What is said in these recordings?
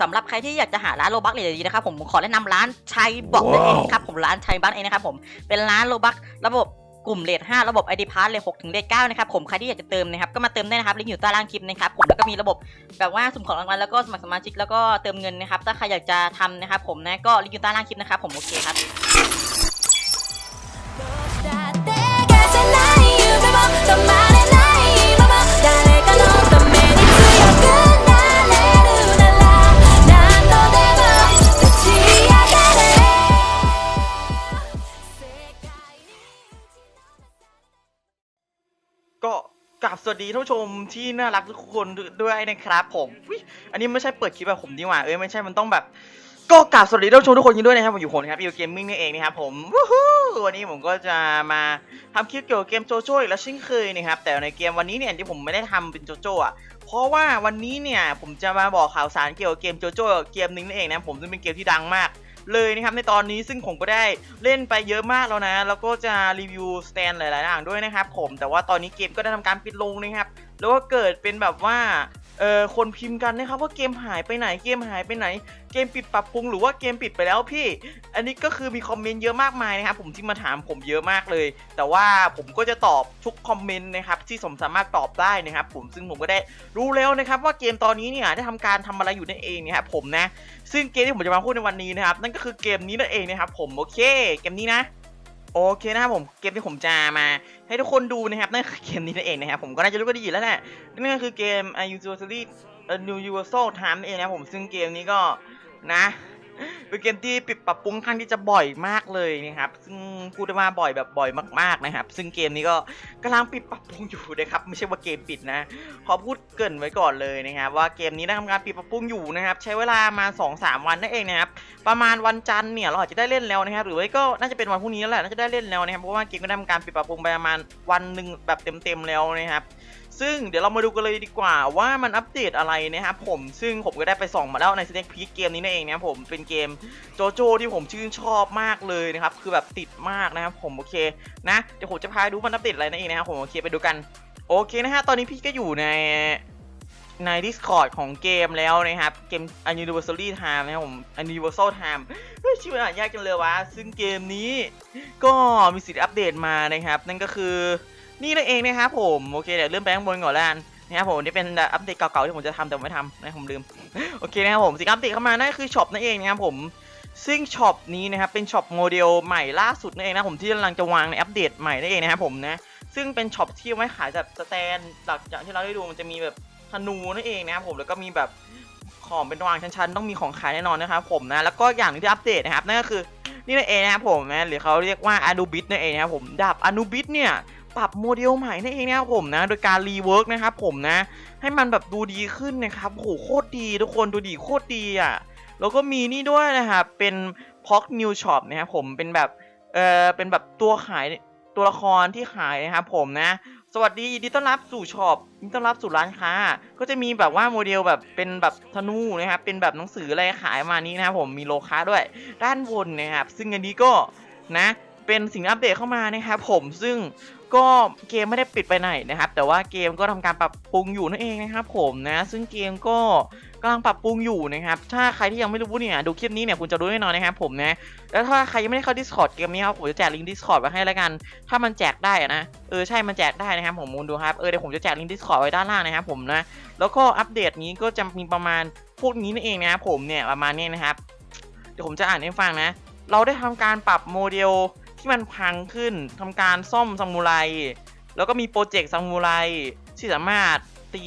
สำหรับใครที่อยากจะหาร้านโลบักเลยดีๆนะครับผมผมขอแนะนำร้านชัยบอกนั่นเองครับผมร้านชัยบักเองนะครับผมเป็นร้านโลบักระบบกลุ่มเลท5ระบบ ID p a s s เลท6ถึงเลท9นะครับผมใครที่อยากจะเติมนะครับก็มาเติมได้นะครับลิงก์อยู่ใต้ล่างคลิปนะครับผมแล้วก็มีระบบแบบว่าสุ่มของรางวัลแล้วก็สมัครสมาชิกแล้วก็เติมเงินนะครับถ้าใครอยากจะทำนะครับผมนะก็ลิงก์อยู่ใต้ล่างคลิปนะครับผมโอเคครับ บสวัสดีท่านผู้ชมที่น่ารักทุกคนด้วยนะครับผมอันนี้ไม่ใช่เปิดคลิปแบบผมดีกว่าเอ้ยไม่ใช่มันต้องแบบ ก็กราบสวัสดีท่านผู้ชมทุกคนยินด้วยนะครับผมอยู่คนครับอยู่เกมมิ่งนี่เองนะครับผมวู้ฮู้วันนี้ผมก็จะมาทำคลิปเกี่ยวกับเกมโจโจ้อีกแล้วเช่นเคยนะครับแต่ในเกมวันนี้เนี่ยที่ผมไม่ได้ทำเป็นโจโจ้อะเพราะว่าวันนี้เนี่ยผมจะมาบอกข่าวสารเกี่ยวกับเกมโจโจ้เกมหนึงนั่นเองนะผมซึ่งเป็นเกมที่ดังมาก เลยนะครับในตอนนี้ซึ่งผมก็ได้เล่นไปเยอะมากแล้วนะ แล้วก็จะรีวิวสแตนหลายๆอย่างด้วยนะครับผมแต่ว่าตอนนี้เกมก็ได้ทำการปิดลงนะครับแล้วก็เกิดเป็นแบบว่า เออคนพิมพ์กันนะครับว่าเกมหายไปไหนเกมหายไปไหน เกมปิดปรับปรุงหรือว่าเกมปิดไปแล้วพี่ อันนี้ก็คือมีคอมเมนต์เยอะมากมายนะครับผมที่มาถามผมเยอะมากเลย แต่ว่าผมก็จะตอบทุกคอมเมนต์นะครับที่ผมสามารถตอบได้นะครับผมซึ่งผมก็ได้รู้แล้วนะครับว่าเกมตอนนี้เนี่ยได้ทำการทำอะไรอยู่นั่นเองนะครับผมนะ ซึ่งเกมที่ผมจะมาพูดในวันนี้นะครับนั่นก็คือเกมนี้นั่นเองนะครับผมโอเค เกมนี้นะ โอเคนะครับผมเกมที่ผมจะมาให้ทุกคนดูนะครับนั่นคือเกมนี้นั่นเองนะครับผมก็น่าจะรู้ก็ดีอยู่แล้วแหละนั่นก็คือเกม u n i v e r s a l New Universal Time นั่นเองนะครับผมซึ่งเกมนี้ก็นะ เป็นเกมที่ปิดปรับปรุงค่อนข้งที่จะบ่อยมากเลยนะครับ ซึ่งพูดได้ว่าบ่อยแบบบ่อยมากๆนะครับ ซึ่งเกมนี้ก็กำลังปิดปรับปรุงอยู่นะครับ ไม่ใช่ว่าเกมปิดนะ ขอพูดเกินไว้ก่อนเลยนะครับ ว่าเกมนี้ได้ทำการปิดปรับปรุงอยู่นะครับ ใช้เวลามา 2-3 วันนั่นเองนะครับ ประมาณวันจันทร์เนี่ยเราอาจจะได้เล่นแล้วนะครับ หรือไม่ก็น่าจะเป็นวันพรุ่งนี้แล้วแหละ น่าจะได้เล่นแล้วนะครับ เพราะว่าเกมก็ได้ทำการปิดปรับปรุงไปประมาณวันหนึ่งแบบเต็มๆแล้วนะครับ ซึ่งเดี๋ยวเรามาดูกันเลยดีกว่าว่ามันอัปเดตอะไรนะครับผมซึ่งผมก็ได้ไปส่องมาแล้วในสเน็กพีเกมนี้นั่นเองนะครับผมเป็นเกมโจโจ้ที่ผมชื่นชอบมากเลยนะครับคือแบบติดมากนะครับผมโอเคนะเดี๋ยวผมจะพาดูมันอัปเดตอะไรนั่นเองนะครับผมโอเคไปดูกันโอเคนะฮะตอนนี้พี่ก็อยู่ในใน Discord ของเกมแล้วนะครับ เกม Anniversary Time นะครับผม Anniversal Time เฮ้ยชื่อมันอ่านยากจังเลยวะ ซึ่งเกมนี้ก็มีสิทธิ์อัปเดตมานะครับ นั่นก็คือ นี่นั่นเองนะครับผมโอเคเดี๋ยวเริ่มไปข้างบนก่อนแล้วกันนะครับผมนี่เป็นอัปเดตเก่าๆที่ผมจะทำแต่ผมไม่ทำนะผมลืมโอเคนะครับผมสิ่งอัปเดตเข้ามานั่นคือช็อปนั่นเองนะครับผมซึ่งช็อปนี้นะครับเป็นช็อปโมเดลใหม่ล่าสุดนั่นเองนะผมที่กำลังจะวางในอัปเดตใหม่นั่นเองนะครับผมนะซึ่งเป็นช็อปที่ไว้ขายแบบสแตนหลักจากที่เราได้ดูมันจะมีแบบธนูนั่นเองนะครับผมแล้วก็มีแบบของเป็นวางชั้นๆต้องมีของขายแน่นอนนะครับผมนะแล้วก็อย่างนึงที่อัปเดตนะครับนั่นก็คือนี่นั่นเองนะครับผมนะหรือเขาเรียกว่าอนูบิ t นั่นเองนะครับผมดาบอนูบิ t เนี่ย ปรับโมเดลใหม่นั่นเองนะครับผมนะ โดยการรีเวิร์กนะครับผมนะ ให้มันแบบดูดีขึ้นนะครับโอ้โหโคตรดีทุกคนดูดีโคตรดีอะ แล้วก็มีนี่ด้วยนะครับเป็นพ็อกนิวช็อปนะครับผมเป็นแบบเออเป็นแบบตัวขายตัวละครที่ขายนะครับผมนะ สวัสดียินดีต้อนรับสู่ช็อปยินดีต้อนรับสู่ร้านค้า ก็จะมีแบบว่าโมเดลแบบเป็นแบบธนูนะครับเป็นแบบหนังสืออะไรขายมานี้นะครับผมมีโลค้าด้วยด้านบนนะครับซึ่งอันนี้ก็นะ เป็นสิ่งอัปเดตเข้ามานะครับผมซึ่งก็เกมไม่ได้ปิดไปไหนนะครับ แต่ว่าเกมก็ทำการปรับปรุงอยู่นั่นเองนะครับผมนะซึ่งเกมก็กำลังปรับปรุงอยู่นะครับ ถ้าใครที่ยังไม่รู้เนี่ยดูคลิปนี้เนี่ยคุณจะรู้แน่นอนนะครับผมนะ แล้วถ้าใครยังไม่ได้เข้า Discord เกมนี้ครับผมจะแจกลิงก์ Discord ไว้ให้แล้วกัน ถ้ามันแจกได้นะ เออใช่มันแจกได้นะครับผมมูลดูครับ เออเดี๋ยวผมจะแจกลิงก์ Discord ไว้ด้านล่างนะครับผมนะ แล้วก็อัปเดตนี้ก็จะมีประมาณพวกนี้นั่นเองนะครับผมเนี่ยประมาณนี้นะครับ เดี๋ยวผมจะอ่านให้ฟังนะ เราได้ทำการปรับโมเดล ที่มันพังขึ้นทำการซ่อมซามูไร แล้วก็มีโปรเจกต์ซามูไรที่สามารถตี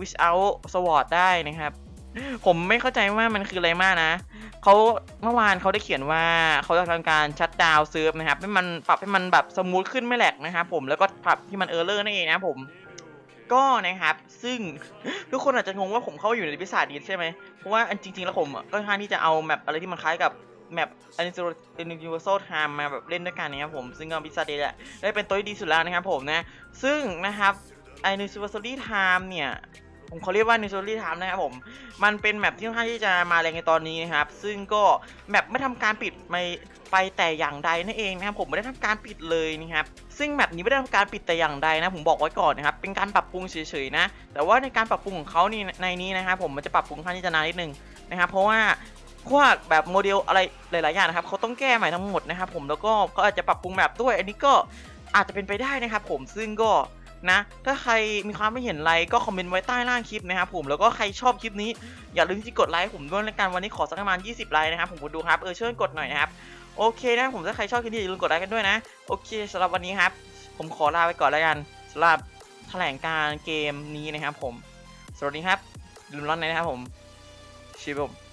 วิชเอาสวอตได้นะครับ ผมไม่เข้าใจว่ามันคืออะไรมากนะเขาเมื่อวานเขาได้เขียนว่าเขาจะทำการชัดดาวเซิร์ฟนะครับให้มันปรับให้มันแบบสมูทขึ้นไม่แหลกนะครับผมแล้วก็ปรับที่มันเออร์เลอร์นั่นเองนะผมก็นะครับ ซึ่งทุกคนอาจจะงงว่าผมเข้าอยู่ในพิศาจดีใช่ไหมเพราะว่าอันจริง ๆ แล้วผมก็ค่อนข้างที่จะเอาแมปอะไรที่มันคล้ายกับ แมป Universal Time มาแบบเล่นด้วยกันนะครับผมซึ่งก็พิซซ่าเดย์แหละได้เป็นตัวที่ดีสุดแล้วนะครับผมนะ ซึ่งนะครับ Universal Time เนี่ยผมเขาเรียกว่า Universal Time นะครับผม มันเป็นแมปที่ค่อนข้างที่จะมาแรงในตอนนี้นะครับ ซึ่งก็แมปไม่ทำการปิดไม่ไปแต่อย่างใดนั่นเองนะครับ ผมไม่ได้ทำการปิดเลยนะครับ ซึ่งแมปนี้ไม่ได้ทำการปิดแต่อย่างใดนะ ผมบอกไว้ก่อนนะครับ เป็นการปรับปรุงเฉยๆนะ แต่ว่าในการปรับปรุงของเขานี่ในนี้นะครับผมมันจะปรับปรุงค่อนข้างที่จะนานนิดนึงนะครับ เพราะว่า พวกแบบโมเดลอะไรหลาย ๆ อย่างนะครับเขาต้องแก้ใหม่ทั้งหมดนะครับผมแล้วก็เขาอาจจะปรับปรุงแบบด้วย อันนี้ก็อาจจะเป็นไปได้นะครับผมซึ่งก็นะถ้าใครมีความไม่เห็นอะไรก็คอมเมนต์ไว้ใต้ล่างคลิปนะครับผมแล้วก็ใครชอบคลิปนี้อย่าลืมที่กดไลค์ผมด้วยในการวันนี้ขอสักประมาณ 20 ไลค์นะครับผมกดดูครับเออเช่วยกดหน่อยนะครับโอเคนะผมถ้าใครชอบคลิปนี้อย่าลืมกดไลค์กันด้วยนะโอเคสำหรับวันนี้ครับ ผมขอลาไปก่อนแล้วกันสำหรับแถลงการเกมนี้นะครับผม สวัสดีครับลืมร้อนนะครับผมชีวิตผม